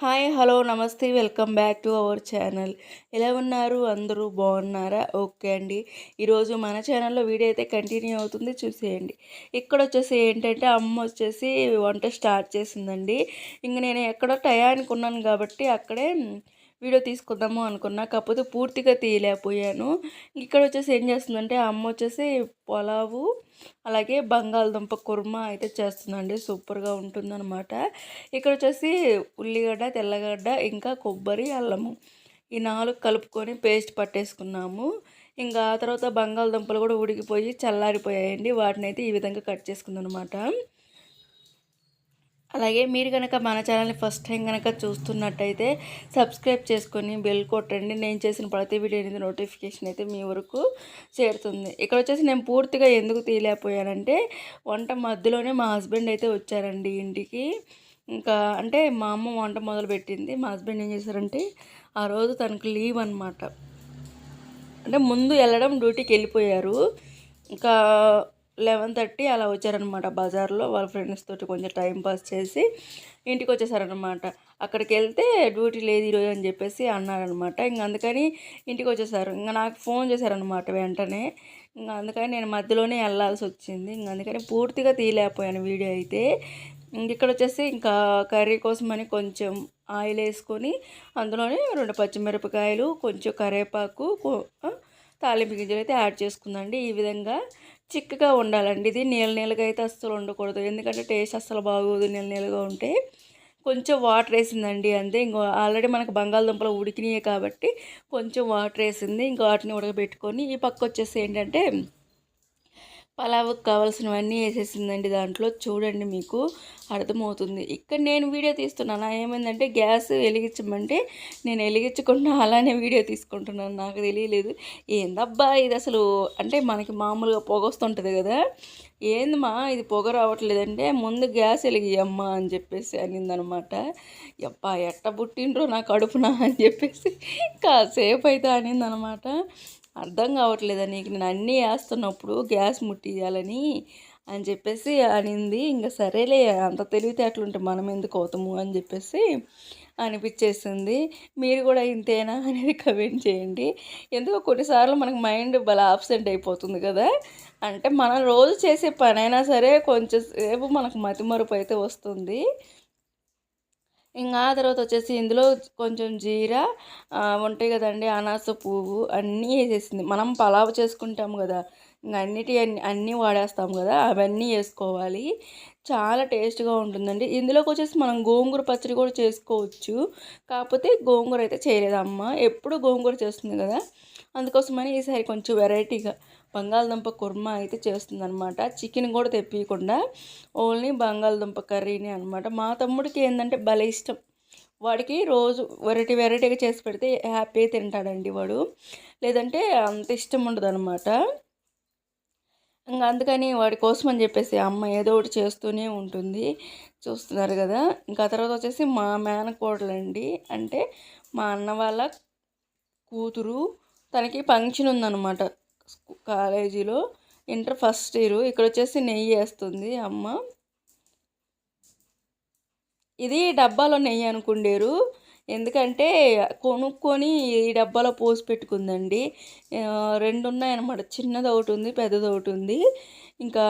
Hi hello నమస్తే welcome back to our channel. ఎలా ఉన్నారు? అందరూ బాగున్నారా? ఓకే అండి. ఈరోజు మన ఛానల్లో వీడియో అయితే కంటిన్యూ అవుతుంది. చూసేయండి. ఇక్కడ వచ్చేసి ఏంటంటే అమ్మ వచ్చేసి వంట స్టార్ట్ చేసిందండి. ఇంక నేను ఎక్కడో టయానికి ఉన్నాను కాబట్టి అక్కడే వీడియో తీసుకుందాము అనుకున్నా. కాకపోతే పూర్తిగా తీయలేకపోయాను. ఇక్కడ వచ్చేసి ఏం చేస్తుందంటే అమ్మ వచ్చేసి పొలావు అలాగే బంగాళదుంప కుర్మా అయితే చేస్తుందండి. సూపర్గా ఉంటుందన్నమాట. ఇక్కడ వచ్చేసి ఉల్లిగడ్డ తెల్లగడ్డ ఇంకా కొబ్బరి అల్లము ఈ నాలుగు కలుపుకొని పేస్ట్ పట్టేసుకున్నాము. ఇంకా ఆ తర్వాత బంగాళదుంపలు కూడా ఉడికిపోయి చల్లారిపోయాయండి. వాటిని అయితే ఈ విధంగా కట్ చేసుకుందనమాట అలాగే మీరు కనుక మన ఛానల్ని ఫస్ట్ టైం కనుక చూస్తున్నట్టయితే సబ్స్క్రైబ్ చేసుకొని బెల్ కొట్టండి. నేను చేసిన ప్రతి వీడియో అనేది నోటిఫికేషన్ అయితే మీ వరకు చేరుతుంది. ఇక్కడ వచ్చేసి నేను పూర్తిగా ఎందుకు తీయలేకపోయానంటే వంట మధ్యలోనే మా హస్బెండ్ అయితే వచ్చారండి ఇంటికి. ఇంకా అంటే మా అమ్మ వంట మొదలు పెట్టింది మా హస్బెండ్ ఏం చేశారంటే ఆ రోజు తనకు లీవ్ అనమాట అంటే ముందు వెళ్ళడం డ్యూటీకి వెళ్ళిపోయారు. ఇంకా లెవెన్ థర్టీ అలా వచ్చారనమాట బజార్లో వాళ్ళ ఫ్రెండ్స్ తోటి కొంచెం టైం పాస్ చేసి ఇంటికి వచ్చేసారనమాట అక్కడికి వెళ్తే డ్యూటీ లేదు ఈరోజు అని చెప్పేసి అన్నారనమాట ఇంక అందుకని ఇంటికి వచ్చేసారు. ఇంకా నాకు ఫోన్ చేశారనమాట వెంటనే. ఇంకా అందుకని నేను మధ్యలోనే వెళ్ళాల్సి వచ్చింది. ఇంక అందుకని పూర్తిగా తీయలేకపోయాను వీడియో అయితే. ఇక్కడ వచ్చేసి ఇంకా కర్రీ కోసమని కొంచెం ఆయిల్ వేసుకొని అందులోనే రెండు పచ్చిమిరపకాయలు కొంచెం కరివేపాకు తాలింపు గింజలు అయితే యాడ్ చేసుకుందండి ఈ విధంగా. చిక్కగా ఉండాలండి. ఇది నీళ్ళ నీళ్ళగా అయితే అస్సలు ఉండకూడదు. ఎందుకంటే టేస్ట్ అస్సలు బాగోదు నీళ్ళ నీళ్ళగా ఉంటే. కొంచెం వాటర్ వేసిందండి అంతే. ఇంకో ఆల్రెడీ మనకు బంగాళదుంపలు ఉడికినాయి కాబట్టి కొంచెం వాటర్ వేసింది. ఇంకా వాటిని ఉడకబెట్టుకొని ఈ పక్క వచ్చేసి ఏంటంటే పలావుకి కావాల్సినవన్నీ వేసేసిందండి దాంట్లో. చూడండి మీకు అర్థమవుతుంది. ఇక్కడ నేను వీడియో తీస్తున్నాను. ఏమైందంటే గ్యాస్ వెలిగించమంటే నేను వెలిగించకుండా అలానే వీడియో తీసుకుంటున్నాను. నాకు తెలియలేదు. ఏందబ్బా ఇది అసలు? అంటే మనకి మామూలుగా పొగ వస్తుంటుంది కదా. ఏందమ్మా ఇది పొగ రావట్లేదంటే ముందు గ్యాస్ వెలిగియమ్మా అని చెప్పేసి అనిందనమాట. ఎప్పా ఎట్ట పుట్టిండ్రో నా కడుపునా అని చెప్పేసి కాసేపు అయితే అనిందనమాట. అర్థం కావట్లేదా నీకు? నేను అన్నీ వేస్తున్నప్పుడు గ్యాస్ ముట్టియాలని అని చెప్పేసి అనింది. ఇంకా సరేలే అంత తెలివితే అట్లుంటే మనం ఎందుకు అవుతాము అని చెప్పేసి అనిపించేసింది. మీరు కూడా ఇంతేనా అనేది కమెంట్ చేయండి. ఎందుకో కొన్నిసార్లు మనకు మైండ్ బాగా ఆబ్సెంట్ అయిపోతుంది కదా. అంటే మనం రోజు చేసే పనైనా సరే కొంచెం సేపు మనకు మతిమరుపు అయితే వస్తుంది. ఇంకా ఆ తర్వాత వచ్చేసి ఇందులో కొంచెం జీరా ఉంటాయి కదండి అనాస పువ్వు అన్నీ వేసేసింది. మనం పలావ్ చేసుకుంటాం కదా ఇంకా అన్నిటి అన్ని అన్నీ వాడేస్తాం కదా అవన్నీ వేసుకోవాలి. చాలా టేస్ట్గా ఉంటుందండి. ఇందులోకి వచ్చేసి మనం గోంగూర పచ్చడి కూడా చేసుకోవచ్చు. కాకపోతే గోంగూర అయితే చేయలేదమ్మ. ఎప్పుడు గోంగూర చేస్తుంది కదా అందుకోసమని ఈసారి కొంచెం వెరైటీగా బంగాళదుంప కుర్మా అయితే చేస్తుంది అనమాట చికెన్ కూడా తెప్పియకుండా ఓన్లీ బంగాళదుంప కర్రీని అనమాట మా తమ్ముడికి ఏంటంటే భలే ఇష్టం. వాడికి రోజు వెరైటీ వెరైటీగా చేసి పెడితే హ్యాపీగా తింటాడండి వాడు. లేదంటే అంత ఇష్టం ఉండదు అనమాట ఇంకా అందుకని వాడి కోసం అని చెప్పేసి అమ్మ ఏదో ఒకటి చేస్తూనే ఉంటుంది. చూస్తున్నారు కదా. ఇంకా తర్వాత వచ్చేసి మా మేనకోడలండి. అంటే మా అన్న వాళ్ళ కూతురు తనకి ఫంక్షన్ ఉందన్నమాట. కాలేజీలో ఇంటర్ ఫస్ట్ ఇయర్. ఇక్కడ వచ్చేసి నెయ్యి వేస్తుంది అమ్మ. ఇది డబ్బాలో నెయ్యి అనుకుండేరు. ఎందుకంటే కొనుక్కొని ఈ డబ్బాలో పోసి పెట్టుకుందండి. రెండు ఉన్నాయన్నమాట చిన్నది ఒకటి ఉంది పెద్దది ఒకటి ఉంది. ఇంకా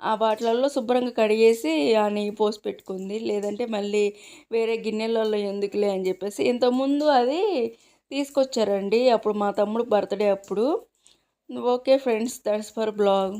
ఆ వాటిలలో శుభ్రంగా కడిగేసి ఆ నెయ్యి పోసి పెట్టుకుంది. లేదంటే మళ్ళీ వేరే గిన్నెలలో ఎందుకులే అని చెప్పేసి. ఇంతకుముందు అది తీసుకొచ్చారండి. అప్పుడు మా తమ్ముడు బర్త్డే అప్పుడు. Okay friends that's for blog.